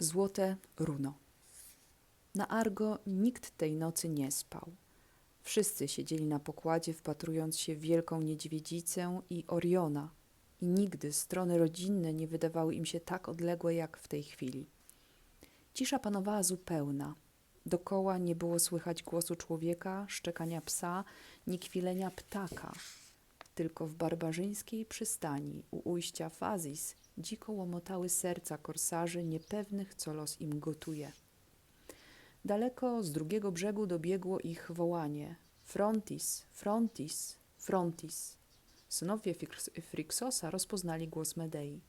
Złote runo. Na Argo nikt tej nocy nie spał. Wszyscy siedzieli na pokładzie, wpatrując się w wielką niedźwiedzicę i Oriona, i nigdy strony rodzinne nie wydawały im się tak odległe jak w tej chwili. Cisza panowała zupełna. Dokoła nie było słychać głosu człowieka, szczekania psa, ni kwilenia ptaka. Tylko w barbarzyńskiej przystani u ujścia Fazis dziko łomotały serca korsarzy niepewnych, co los im gotuje. Daleko z drugiego brzegu dobiegło ich wołanie Frontis, Frontis, Frontis. Synowie Friks- Friksosa rozpoznali głos Medei.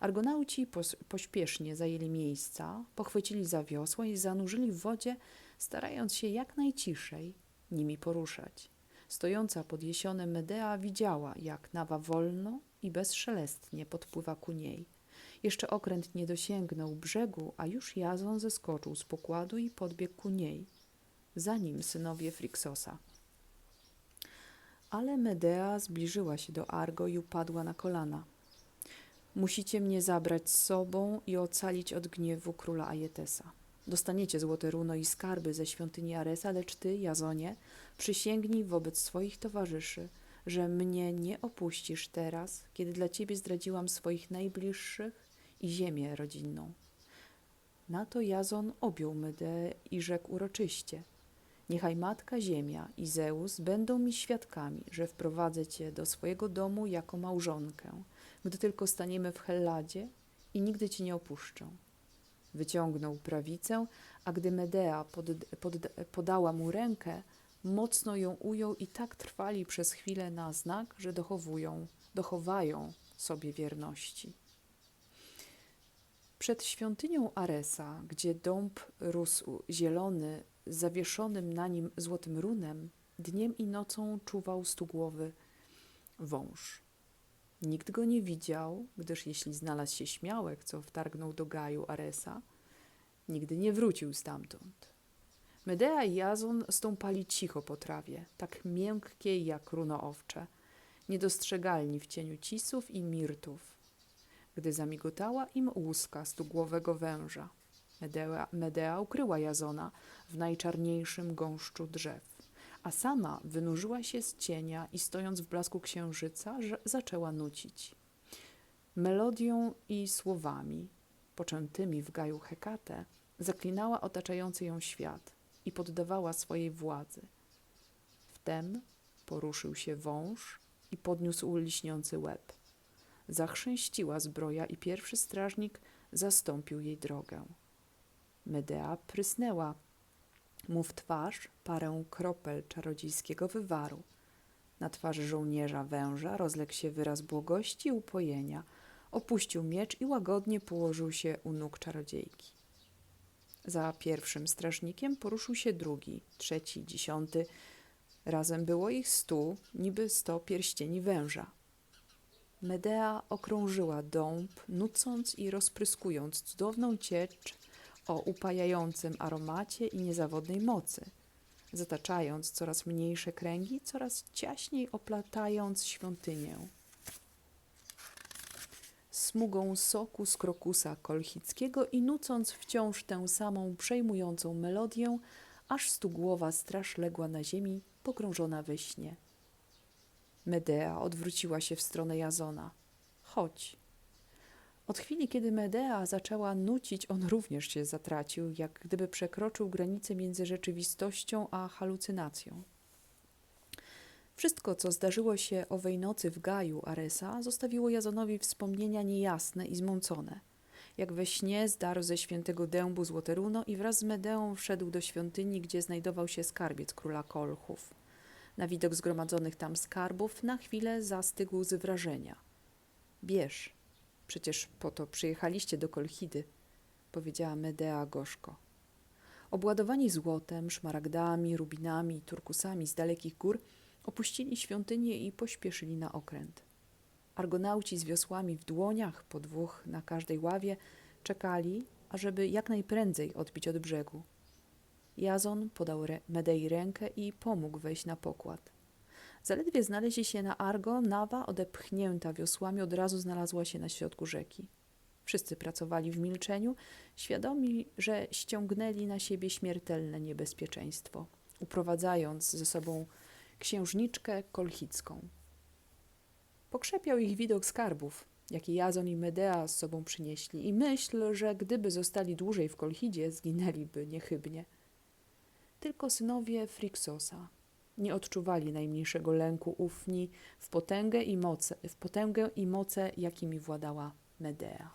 Argonauci pośpiesznie zajęli miejsca, pochwycili za wiosła i zanurzyli w wodzie, starając się jak najciszej nimi poruszać. Stojąca pod jesionem Medea widziała, jak nawa wolno i bezszelestnie podpływa ku niej. Jeszcze okręt nie dosięgnął brzegu, a już Jazon zeskoczył z pokładu i podbiegł ku niej. Za nim synowie Friksosa. Ale Medea zbliżyła się do Argo i upadła na kolana. Musicie mnie zabrać z sobą i ocalić od gniewu króla Ajetesa. Dostaniecie złote runo i skarby ze świątyni Aresa, lecz ty, Jazonie, przysięgnij wobec swoich towarzyszy, że mnie nie opuścisz teraz, kiedy dla ciebie zdradziłam swoich najbliższych i ziemię rodzinną. Na to Jazon objął Medeę i rzekł uroczyście – Niechaj Matka Ziemia i Zeus będą mi świadkami, że wprowadzę cię do swojego domu jako małżonkę, gdy tylko staniemy w Helladzie i nigdy cię nie opuszczę. Wyciągnął prawicę, a gdy Medea pod, pod, podała mu rękę, mocno ją ujął i tak trwali przez chwilę na znak, że dochowują, dochowają sobie wierności. Przed świątynią Aresa, gdzie dąb rósł zielony, z zawieszonym na nim złotym runem, dniem i nocą czuwał stugłowy wąż. Nikt go nie widział, gdyż jeśli znalazł się śmiałek, co wtargnął do gaju Aresa, nigdy nie wrócił stamtąd. Medea i Jazon stąpali cicho po trawie, tak miękkiej jak runo owcze, niedostrzegalni w cieniu cisów i mirtów, gdy zamigotała im łuska stugłowego węża. Medea, Medea ukryła Jazona w najczarniejszym gąszczu drzew, a sama wynurzyła się z cienia i stojąc w blasku księżyca, zaczęła nucić. Melodią i słowami, poczętymi w gaju Hekate, zaklinała otaczający ją świat i poddawała swojej władzy. Wtem poruszył się wąż i podniósł lśniący łeb. Zachrzęściła zbroja i pierwszy strażnik zastąpił jej drogę. Medea prysnęła mu w twarz parę kropel czarodziejskiego wywaru. Na twarzy żołnierza węża rozległ się wyraz błogości i upojenia. Opuścił miecz i łagodnie położył się u nóg czarodziejki. Za pierwszym strażnikiem poruszył się drugi, trzeci, dziesiąty. Razem było ich stu, niby sto pierścieni węża. Medea okrążyła dąb, nucąc i rozpryskując cudowną ciecz o upajającym aromacie i niezawodnej mocy, zataczając coraz mniejsze kręgi, coraz ciaśniej oplatając świątynię. Smugą soku z krokusa kolchickiego i nucąc wciąż tę samą przejmującą melodię, aż stugłowa straż legła na ziemi, pogrążona we śnie. Medea odwróciła się w stronę Jazona. Chodź. Od chwili, kiedy Medea zaczęła nucić, on również się zatracił, jak gdyby przekroczył granicę między rzeczywistością a halucynacją. Wszystko, co zdarzyło się owej nocy w gaju Aresa, zostawiło Jazonowi wspomnienia niejasne i zmącone. Jak we śnie zdarł ze świętego dębu złote runo i wraz z Medeą wszedł do świątyni, gdzie znajdował się skarbiec króla Kolchów. Na widok zgromadzonych tam skarbów na chwilę zastygł z wrażenia. Bierz, przecież po to przyjechaliście do Kolchidy, powiedziała Medea gorzko. Obładowani złotem, szmaragdami, rubinami i turkusami z dalekich gór, opuścili świątynię i pośpieszyli na okręt. Argonauci z wiosłami w dłoniach, po dwóch na każdej ławie, czekali, ażeby jak najprędzej odbić od brzegu. Jazon podał Medei rękę i pomógł wejść na pokład. Zaledwie znaleźli się na Argo, Nawa, odepchnięta wiosłami, od razu znalazła się na środku rzeki. Wszyscy pracowali w milczeniu, świadomi, że ściągnęli na siebie śmiertelne niebezpieczeństwo, uprowadzając ze sobą księżniczkę kolchicką. Pokrzepiał ich widok skarbów, jakie Jazon i Medea z sobą przynieśli i myśl, że gdyby zostali dłużej w Kolchidzie, zginęliby niechybnie. Tylko synowie Fryksosa nie odczuwali najmniejszego lęku ufni w potęgę i moce, w potęgę i moce, jakimi władała Medea.